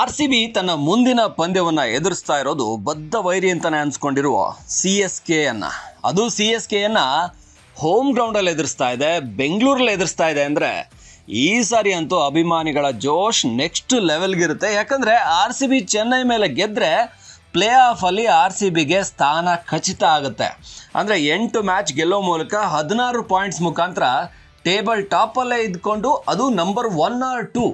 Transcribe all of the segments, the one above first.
R C B ತನ್ನ ಮುಂದಿನ ಪಂದ್ಯವನ್ನ ಎದುರಿಸ್ತಾ ಇರೋದು ಬದ್ಧ ವೈರಿ ಅಂತಾನೆ ಅನ್ಸ್ಕೊಂಡಿರುವ ಸಿ ಎಸ್ ಕೆ ಅನ್ನ. ಅದು ಸಿ ಎಸ್ ಕೆಯನ್ನ ಹೋಮ್ ಗ್ರೌಂಡಲ್ಲಿ ಎದುರಿಸ್ತಾ ಇದೆ, ಬೆಂಗಳೂರಲ್ಲಿ ಎದುರಿಸ್ತಾ ಇದೆ ಅಂದ್ರೆ ಈ ಸಾರಿ ಅಂತೂ ಅಭಿಮಾನಿಗಳ ಜೋಶ್ ನೆಕ್ಸ್ಟ್ ಲೆವೆಲ್ಗಿರುತ್ತೆ. ಯಾಕಂದ್ರೆ ಆರ್ ಸಿ ಬಿ ಚೆನ್ನೈ ಮೇಲೆ ಗೆದ್ರೆ ಪ್ಲೇ ಆಫ್ ಅಲ್ಲಿ ಆರ್ ಸಿ ಬಿಗೆ ಸ್ಥಾನ ಖಚಿತ ಆಗುತ್ತೆ. ಅಂದ್ರೆ ಎಂಟು ಮ್ಯಾಚ್ ಗೆಲ್ಲೋ ಮೂಲಕ ಹದಿನಾರು ಪಾಯಿಂಟ್ಸ್ ಮುಖಾಂತರ ಟೇಬಲ್ ಟಾಪಲ್ಲೇ ಇದ್ಕೊಂಡು ಅದು ನಂಬರ್ ಒನ್ ಆರ್ ಟೂ.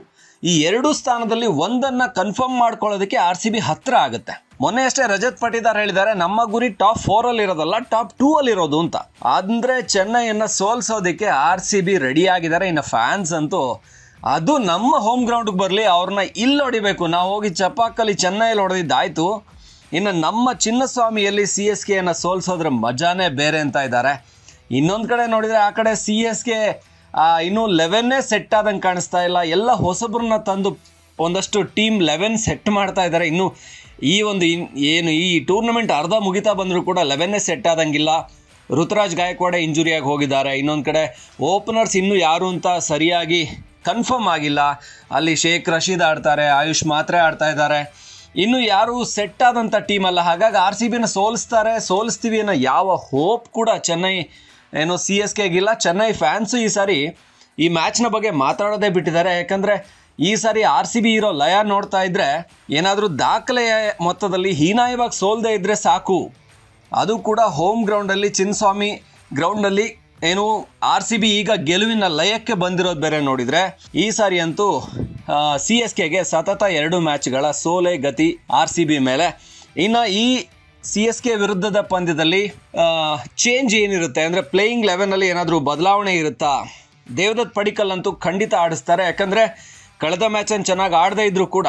ಈ ಎರಡು ಸ್ಥಾನದಲ್ಲಿ ಒಂದನ್ನ ಕನ್ಫರ್ಮ್ ಮಾಡ್ಕೊಳ್ಳೋದಕ್ಕೆ ಆರ್ ಸಿ ಬಿ ಹತ್ರ ಆಗುತ್ತೆ. ಮೊನ್ನೆ ಅಷ್ಟೇ ರಜತ್ ಪಟಿದಾರ್ ಹೇಳಿದ್ದಾರೆ, ನಮ್ಮ ಗುರಿ ಟಾಪ್ ಫೋರ್ ಅಲ್ಲಿ ಇರೋದಲ್ಲ ಟಾಪ್ ಟೂ ಅಲ್ಲಿ ಇರೋದು ಅಂತ. ಅಂದ್ರೆ ಚೆನ್ನೈಯನ್ನ ಸೋಲ್ಸೋದಕ್ಕೆ ಆರ್ ಸಿ ಬಿ ರೆಡಿ ಆಗಿದ್ದಾರೆ ಇನ್ನು ಫ್ಯಾನ್ಸ್ ಅಂತೂ ಅದು ನಮ್ಮ ಹೋಮ್ ಗ್ರೌಂಡ್ಗೆ ಬರಲಿ, ಅವ್ರನ್ನ ಇಲ್ಲಿ ಹೊಡಿಬೇಕು. ನಾವು ಹೋಗಿ ಚಪಾಕಲ್ಲಿ ಚೆನ್ನೈಯಲ್ಲಿ ಹೊಡೆದಿದ್ದಾಯ್ತು. ಇನ್ನು ನಮ್ಮ ಚಿನ್ನಸ್ವಾಮಿಯಲ್ಲಿ ಸಿ ಎಸ್ ಕೆಯನ್ನು ಸೋಲ್ಸೋದ್ರ ಮಜಾನೇ ಬೇರೆ ಅಂತ ಇದ್ದಾರೆ. ಇನ್ನೊಂದು ಕಡೆ ನೋಡಿದರೆ ಆ ಕಡೆ ಸಿ ಎಸ್ ಕೆ ಇನ್ನೂ ಲೆವೆನ್ನೇ ಸೆಟ್ ಆದಂಗೆ ಕಾಣಿಸ್ತಾ ಇಲ್ಲ. ಎಲ್ಲ ಹೊಸಬ್ರನ್ನ ತಂದು ಒಂದಷ್ಟು ಟೀಮ್ ಲೆವೆನ್ ಸೆಟ್ ಮಾಡ್ತಾ ಇದ್ದಾರೆ. ಇನ್ನು ಈ ಒಂದು ಏನು ಈ ಟೂರ್ನಮೆಂಟ್ ಅರ್ಧ ಮುಗಿತಾ ಬಂದರೂ ಕೂಡ ಲೆವೆನ್ನೇ ಸೆಟ್ ಆದಂಗಿಲ್ಲ. ಋತುರಾಜ್ ಗಾಯಕ್ವಾಡೆ ಇಂಜುರಿಯಾಗಿ ಹೋಗಿದ್ದಾರೆ. ಇನ್ನೊಂದು ಕಡೆ ಓಪನರ್ಸ್ ಇನ್ನೂ ಯಾರು ಅಂತ ಸರಿಯಾಗಿ ಕನ್ಫರ್ಮ್ ಆಗಿಲ್ಲ. ಅಲ್ಲಿ ಶೇಖ್ ರಶೀದ್ ಆಡ್ತಾರೆ, ಆಯುಷ್ ಮಾತ್ರೆ ಆಡ್ತಾ ಇದ್ದಾರೆ. ಇನ್ನು ಯಾರು ಸೆಟ್ ಆದಂಥ ಟೀಮ್ ಅಲ್ಲ. ಹಾಗಾಗಿ ಆರ್ ಸಿ ಬಿನ ಸೋಲಿಸ್ತಾರೆ. ಸೋಲಿಸ್ತೀವಿ ಅನ್ನೋ ಯಾವ ಹೋಪ್ ಕೂಡ ಚೆನ್ನೈ ಏನೋ ಸಿ ಎಸ್ ಕೆಗಿಲ್ಲ ಚೆನ್ನೈ ಫ್ಯಾನ್ಸು ಈ ಸಾರಿ ಈ ಮ್ಯಾಚ್ನ ಬಗ್ಗೆ ಮಾತಾಡೋದೇ ಬಿಟ್ಟಿದ್ದಾರೆ. ಯಾಕಂದರೆ ಈ ಸಾರಿ ಆರ್ ಸಿ ಬಿ ಇರೋ ಲಯ ನೋಡ್ತಾ ಇದ್ದರೆ ಏನಾದರೂ ದಾಖಲೆಯ ಮೊತ್ತದಲ್ಲಿ ಹೀನಾಯವಾಗಿ ಸೋಲ್ದೇ ಇದ್ದರೆ ಸಾಕು. ಅದು ಕೂಡ ಹೋಮ್ ಗ್ರೌಂಡಲ್ಲಿ, ಚಿನ್ಸ್ವಾಮಿ ಗ್ರೌಂಡಲ್ಲಿ ಏನು ಆರ್ ಸಿ ಬಿ ಈಗ ಗೆಲುವಿನ ಲಯಕ್ಕೆ ಬಂದಿರೋದು ಬೇರೆ ನೋಡಿದರೆ. ಈ ಸಾರಿ ಅಂತೂ ಸಿ ಎಸ್ ಕೆಗೆ ಸತತ ಎರಡು ಮ್ಯಾಚ್ಗಳ ಸೋಲೆ ಗತಿ ಆರ್ ಸಿ ಬಿ ಮೇಲೆ. ಇನ್ನು ಈ ಸಿ ಎಸ್ ಕೆ ವಿರುದ್ಧದ ಪಂದ್ಯದಲ್ಲಿ ಚೇಂಜ್ ಏನಿರುತ್ತೆ? ಅಂದರೆ ಪ್ಲೇಯಿಂಗ್ ಲೆವೆನಲ್ಲಿ ಏನಾದರೂ ಬದಲಾವಣೆ ಇರುತ್ತಾ? ದೇವದತ್ ಪಡಿಕಲ್ ಅಂತೂ ಖಂಡಿತ ಆಡಿಸ್ತಾರೆ. ಯಾಕಂದರೆ ಕಳೆದ ಮ್ಯಾಚನ್ನು ಚೆನ್ನಾಗಿ ಆಡದೇ ಇದ್ದರೂ ಕೂಡ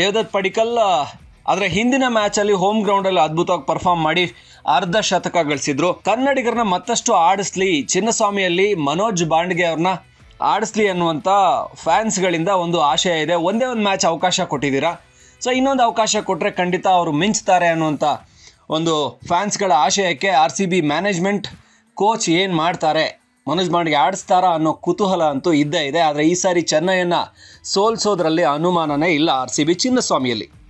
ದೇವದತ್ ಪಡಿಕಲ್ ಆದರೆ ಹಿಂದಿನ ಮ್ಯಾಚಲ್ಲಿ ಹೋಮ್ ಗ್ರೌಂಡಲ್ಲಿ ಅದ್ಭುತವಾಗಿ ಪರ್ಫಾರ್ಮ್ ಮಾಡಿ ಅರ್ಧ ಶತಕ ಗಳಿಸಿದ್ರು. ಕನ್ನಡಿಗರನ್ನ ಮತ್ತಷ್ಟು ಆಡಿಸ್ಲಿ. ಚಿನ್ನಸ್ವಾಮಿಯಲ್ಲಿ ಮನೋಜ್ ಬಾಂಡ್ಗೆ ಅವ್ರನ್ನ ಆಡಿಸ್ಲಿ ಅನ್ನುವಂಥ ಫ್ಯಾನ್ಸ್ಗಳಿಂದ ಒಂದು ಆಶಯ ಇದೆ. ಒಂದೇ ಒಂದು ಮ್ಯಾಚ್ ಅವಕಾಶ ಕೊಟ್ಟಿದ್ದೀರಾ? ಸೊ ಇನ್ನೊಂದು ಅವಕಾಶ ಕೊಟ್ಟರೆ ಖಂಡಿತ ಅವರು ಮಿಂಚ್ತಾರೆ ಅನ್ನುವಂಥ ಒಂದು ಫ್ಯಾನ್ಸ್ಗಳ ಆಶಯಕ್ಕೆ R C B management coach ಏನು ಮಾಡ್ತಾರೆ? ಮನೋಜ್ ಬಾಂಡ್ಗೆ ಆಡಿಸ್ತಾರಾ ಅನ್ನೋ ಕುತೂಹಲ ಅಂತೂ ಇದ್ದೇ ಇದೆ. ಆದರೆ ಈ ಸಾರಿ ಚೆನ್ನೈಯನ್ನು ಸೋಲ್ಸೋದ್ರಲ್ಲಿ ಅನುಮಾನನೇ ಇಲ್ಲ ಆರ್ ಸಿ ಬಿ ಚಿನ್ನಸ್ವಾಮಿಯಲ್ಲಿ.